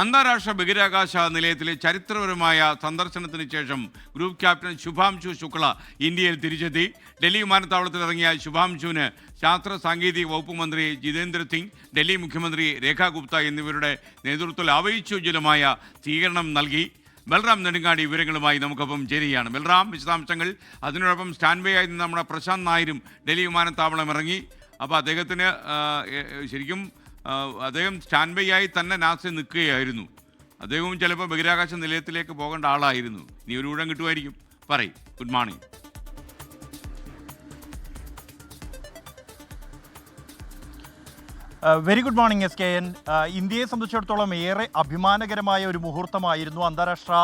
അന്താരാഷ്ട്ര ബഹിരാകാശ നിലയത്തിലെ ചരിത്രപരമായ സന്ദർശനത്തിന് ശേഷം ഗ്രൂപ്പ് ക്യാപ്റ്റൻ ശുഭാംശു ശുക്ല ഇന്ത്യയിൽ തിരിച്ചെത്തി. ഡൽഹി വിമാനത്താവളത്തിൽ ഇറങ്ങിയ ശുഭാംശുവിന് ശാസ്ത്ര സാങ്കേതിക വകുപ്പ് മന്ത്രി ജിതേന്ദ്ര സിംഗ് ഡൽഹി മുഖ്യമന്ത്രി രേഖാ ഗുപ്ത എന്നിവരുടെ നേതൃത്വത്തിൽ ആവേശോജ്വലമായ സ്വീകരണം നൽകി. ബൽറാം നെടുങ്ങാടി വിവരങ്ങളുമായി നമുക്കൊപ്പം ചേരുകയാണ്. ബൽറാം വിശദാംശങ്ങൾ. അതിനോടൊപ്പം സ്റ്റാൻഡ് ആയി നിന്ന് നമ്മുടെ പ്രശാന്ത് നായരും ഡൽഹി വിമാനത്താവളം ഇറങ്ങി. അപ്പോൾ അദ്ദേഹത്തിന് ശരിക്കും അദ്ദേഹം സ്റ്റാൻഡ് ബൈ ആയി തന്നെ നാസിൽ നിൽക്കുകയായിരുന്നു. അദ്ദേഹവും ചിലപ്പോൾ ബഹിരാകാശ നിലയത്തിലേക്ക് പോകേണ്ട ആളായിരുന്നു. ഇനി ഒരു ഊഴം കിട്ടുമായിരിക്കും. പറയും good morning. Very good morning S K N ഇന്ത്യയെ സംബന്ധിച്ചിടത്തോളം ഏറെ അഭിമാനകരമായ ഒരു മുഹൂർത്തമായിരുന്നു അന്താരാഷ്ട്ര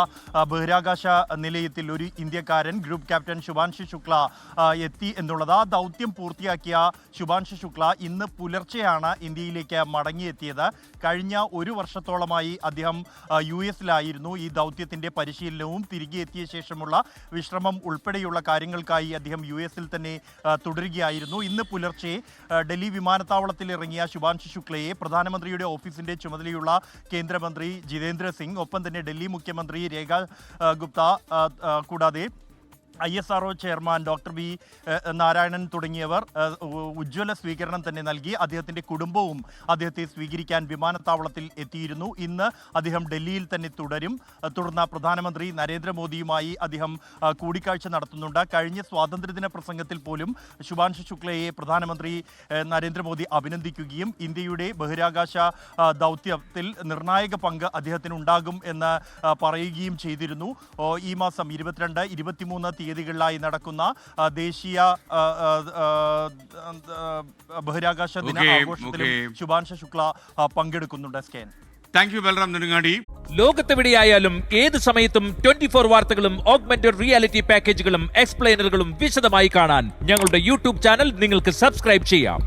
ബഹിരാകാശ നിലയത്തിൽ ഒരു ഇന്ത്യക്കാരൻ ഗ്രൂപ്പ് ക്യാപ്റ്റൻ ശുഭാൻഷു ശുക്ല എത്തി എന്നുള്ളത്. ആ ദൗത്യം പൂർത്തിയാക്കിയ ശുഭാൻഷു ശുക്ല ഇന്ന് പുലർച്ചെയാണ് ഇന്ത്യയിലേക്ക് മടങ്ങിയെത്തിയത്. കഴിഞ്ഞ ഒരു വർഷത്തോളമായി അദ്ദേഹം യു എസിലായിരുന്നു. ഈ ദൗത്യത്തിന്റെ പരിശീലനവും തിരികെ എത്തിയ ശേഷമുള്ള വിശ്രമം ഉൾപ്പെടെയുള്ള കാര്യങ്ങൾക്കായി അദ്ദേഹം യു എസിൽ തന്നെ തുടരുകയായിരുന്നു. ഇന്ന് പുലർച്ചെ ഡൽഹി വിമാനത്താവളത്തിൽ ഇറങ്ങിയ ശുഭാൻഷു ശുക്ലയെ പ്രധാനമന്ത്രിയുടെ ഓഫീസിന്റെ ചുമതലയുള്ള കേന്ദ്രമന്ത്രി ജിതേന്ദ്ര സിംഗ് ഒപ്പം തന്നെ ഡൽഹി മുഖ്യമന്ത്രി രേഖ ഗുപ്ത കൂടാതെ I S R chairman doctor ഏഹ്, നാരായണൻ തുടങ്ങിയവർ ഉജ്ജ്വല സ്വീകരണം തന്നെ നൽകി. അദ്ദേഹത്തിന്റെ കുടുംബവും അദ്ദേഹത്തെ സ്വീകരിക്കാൻ വിമാനത്താവളത്തിൽ എത്തിയിരുന്നു. ഇന്ന് അദ്ദേഹം ഡൽഹിയിൽ തന്നെ തുടരും. തുടർന്ന് പ്രധാനമന്ത്രി നരേന്ദ്രമോദിയുമായി അദ്ദേഹം കൂടിക്കാഴ്ച നടത്തുന്നുണ്ട്. കഴിഞ്ഞ സ്വാതന്ത്ര്യദിന പ്രസംഗത്തിൽ പോലും ശുഭാൻഷു ശുക്ലയെ പ്രധാനമന്ത്രി നരേന്ദ്രമോദി അഭിനന്ദിക്കുകയും ഇന്ത്യയുടെ ബഹിരാകാശ ദൗത്യത്തിൽ നിർണായക പങ്ക് അദ്ദേഹത്തിന് ഉണ്ടാകും എന്ന് പറയുകയും ചെയ്തിരുന്നു. ഈ മാസം ഇരുപത്തിരണ്ട് ഇരുപത്തിമൂന്ന് തീയതികളിലായി നടക്കുന്ന ദേശീയ ബഹിരാകാശ ദിന ആഘോഷത്തിലും ശുഭാൻഷ ശുക്ല പങ്കെടുക്കുന്നുണ്ട് scan thank you Balram Nedungadi ലോകത്തെവിടെയായാലും ഏത് സമയത്തും ട്വന്റി ഫോർ വാർത്തകളും ഓഗ്മെന്റഡ് റിയാലിറ്റി പാക്കേജുകളും എക്സ്പ്ലെയിനറുകളും വിശദമായി കാണാൻ ഞങ്ങളുടെ യൂട്യൂബ് ചാനൽ നിങ്ങൾക്ക് സബ്സ്ക്രൈബ് ചെയ്യാം.